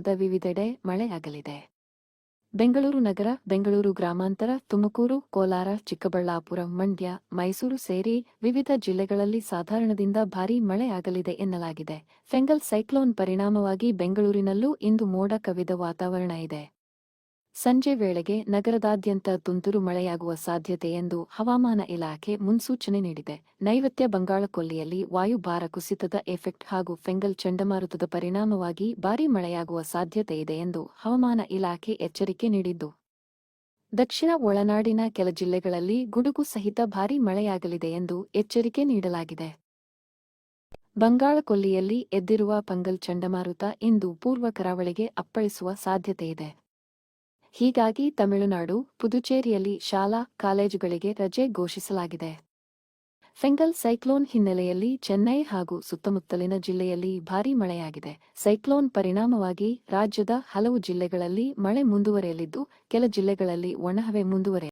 ಕರ್ನಾಟಕದ ವಿವಿಧೆಡೆ ಮಳೆಯಾಗಲಿದೆ. ಬೆಂಗಳೂರು ನಗರ, ಬೆಂಗಳೂರು ಗ್ರಾಮಾಂತರ, ತುಮಕೂರು, ಕೋಲಾರ, ಚಿಕ್ಕಬಳ್ಳಾಪುರ, ಮಂಡ್ಯ, ಮೈಸೂರು ಸೇರಿ ವಿವಿಧ ಜಿಲ್ಲೆಗಳಲ್ಲಿ ಸಾಧಾರಣದಿಂದ ಭಾರೀ ಮಳೆಯಾಗಲಿದೆ ಎನ್ನಲಾಗಿದೆ. ಫೆಂಗಲ್ ಸೈಕ್ಲೋನ್ ಪರಿಣಾಮವಾಗಿ ಬೆಂಗಳೂರಿನಲ್ಲೂ ಇಂದು ಮೋಡ ಕವಿದ ವಾತಾವರಣ ಇದೆ. ಸಂಜೆ ವೇಳೆಗೆ ನಗರದಾದ್ಯಂತ ತುಂತುರು ಮಳೆಯಾಗುವ ಸಾಧ್ಯತೆ ಎಂದು ಹವಾಮಾನ ಇಲಾಖೆ ಮುನ್ಸೂಚನೆ ನೀಡಿದೆ. ನೈವತ್ಯ ಬಂಗಾಳಕೊಲ್ಲಿಯಲ್ಲಿ ವಾಯುಭಾರ ಕುಸಿತದ ಎಫೆಕ್ಟ್ ಹಾಗೂ ಫೆಂಗಲ್ ಚಂಡಮಾರುತದ ಪರಿಣಾಮವಾಗಿ ಭಾರೀ ಮಳೆಯಾಗುವ ಸಾಧ್ಯತೆ ಇದೆ ಎಂದು ಹವಾಮಾನ ಇಲಾಖೆ ಎಚ್ಚರಿಕೆ ನೀಡಿದ್ದು. ದಕ್ಷಿಣ ಒಳನಾಡಿನ ಕೆಲ ಜಿಲ್ಲೆಗಳಲ್ಲಿ ಗುಡುಗು ಸಹಿತ ಭಾರೀ ಮಳೆಯಾಗಲಿದೆ ಎಂದು ಎಚ್ಚರಿಕೆ ನೀಡಲಾಗಿದೆ. ಬಂಗಾಳಕೊಲ್ಲಿಯಲ್ಲಿ ಎದ್ದಿರುವ ಪಂಗಲ್ ಚಂಡಮಾರುತ ಇಂದು ಪೂರ್ವ ಕರಾವಳಿಗೆ ಅಪ್ಪಳಿಸುವ ಸಾಧ್ಯತೆಯಿದೆ ಹೀಗಾಗಿ ತಮಿಳುನಾಡು, ಪುದುಚೇರಿಯಲ್ಲಿ ಶಾಲಾ ಕಾಲೇಜುಗಳಿಗೆ ರಜೆ ಘೋಷಿಸಲಾಗಿದೆ. ಫೆಂಗಲ್ ಸೈಕ್ಲೋನ್ ಹಿನ್ನೆಲೆಯಲ್ಲಿ ಚೆನ್ನೈ ಹಾಗೂ ಸುತ್ತಮುತ್ತಲಿನ ಜಿಲ್ಲೆಯಲ್ಲಿ ಭಾರೀ ಮಳೆಯಾಗಿದೆ. ಸೈಕ್ಲೋನ್ ಪರಿಣಾಮವಾಗಿ ರಾಜ್ಯದ ಹಲವು ಜಿಲ್ಲೆಗಳಲ್ಲಿ ಮಳೆ ಮುಂದುವರೆಯಲಿದ್ದು, ಕೆಲ ಜಿಲ್ಲೆಗಳಲ್ಲಿ ಒಣಹವೆ ಮುಂದುವರೆ